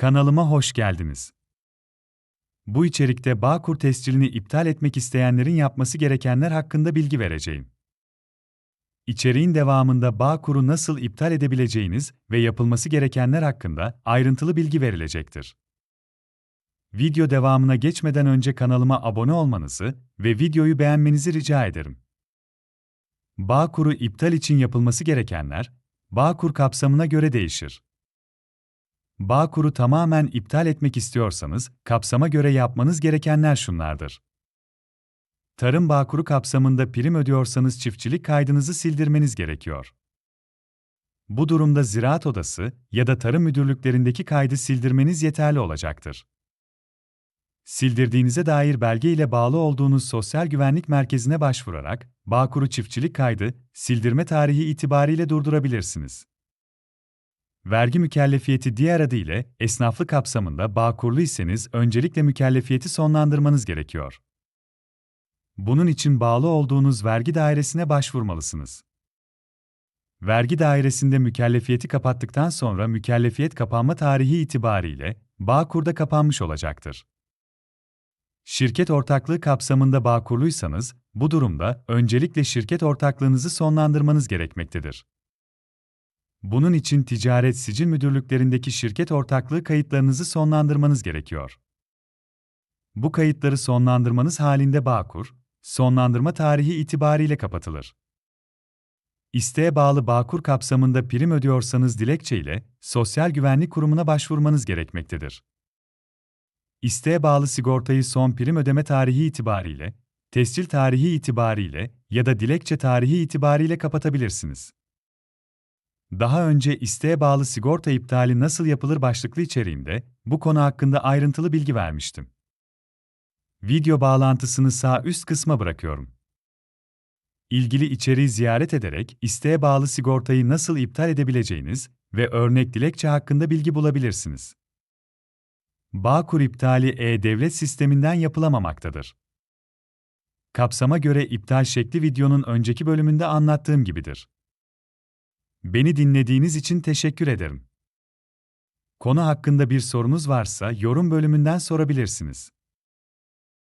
Kanalıma hoş geldiniz. Bu içerikte Bağkur tescilini iptal etmek isteyenlerin yapması gerekenler hakkında bilgi vereceğim. İçeriğin devamında Bağkur'u nasıl iptal edebileceğiniz ve yapılması gerekenler hakkında ayrıntılı bilgi verilecektir. Video devamına geçmeden önce kanalıma abone olmanızı ve videoyu beğenmenizi rica ederim. Bağkur'u iptal için yapılması gerekenler, Bağkur kapsamına göre değişir. Bağkur'u tamamen iptal etmek istiyorsanız, kapsama göre yapmanız gerekenler şunlardır. Tarım Bağkur'u kapsamında prim ödüyorsanız çiftçilik kaydınızı sildirmeniz gerekiyor. Bu durumda Ziraat Odası ya da tarım müdürlüklerindeki kaydı sildirmeniz yeterli olacaktır. Sildirdiğinize dair belge ile bağlı olduğunuz sosyal güvenlik merkezine başvurarak Bağkur'u çiftçilik kaydı sildirme tarihi itibariyle durdurabilirsiniz. Vergi mükellefiyeti diğer adı ile esnaflık kapsamında Bağkurlu iseniz öncelikle mükellefiyeti sonlandırmanız gerekiyor. Bunun için bağlı olduğunuz vergi dairesine başvurmalısınız. Vergi dairesinde mükellefiyeti kapattıktan sonra mükellefiyet kapanma tarihi itibariyle Bağkur'da kapanmış olacaktır. Şirket ortaklığı kapsamında Bağkurluysanız, bu durumda öncelikle şirket ortaklığınızı sonlandırmanız gerekmektedir. Bunun için ticaret sicil müdürlüklerindeki şirket ortaklığı kayıtlarınızı sonlandırmanız gerekiyor. Bu kayıtları sonlandırmanız halinde Bağkur, sonlandırma tarihi itibariyle kapatılır. İsteğe bağlı Bağkur kapsamında prim ödüyorsanız dilekçe ile Sosyal Güvenlik Kurumu'na başvurmanız gerekmektedir. İsteğe bağlı sigortayı son prim ödeme tarihi itibariyle, tescil tarihi itibariyle ya da dilekçe tarihi itibariyle kapatabilirsiniz. Daha önce isteğe bağlı sigorta iptali nasıl yapılır başlıklı içeriğimde bu konu hakkında ayrıntılı bilgi vermiştim. Video bağlantısını sağ üst kısma bırakıyorum. İlgili içeriği ziyaret ederek isteğe bağlı sigortayı nasıl iptal edebileceğiniz ve örnek dilekçe hakkında bilgi bulabilirsiniz. Bağkur iptali e-devlet sisteminden yapılamamaktadır. Kapsama göre iptal şekli videonun önceki bölümünde anlattığım gibidir. Beni dinlediğiniz için teşekkür ederim. Konu hakkında bir sorunuz varsa yorum bölümünden sorabilirsiniz.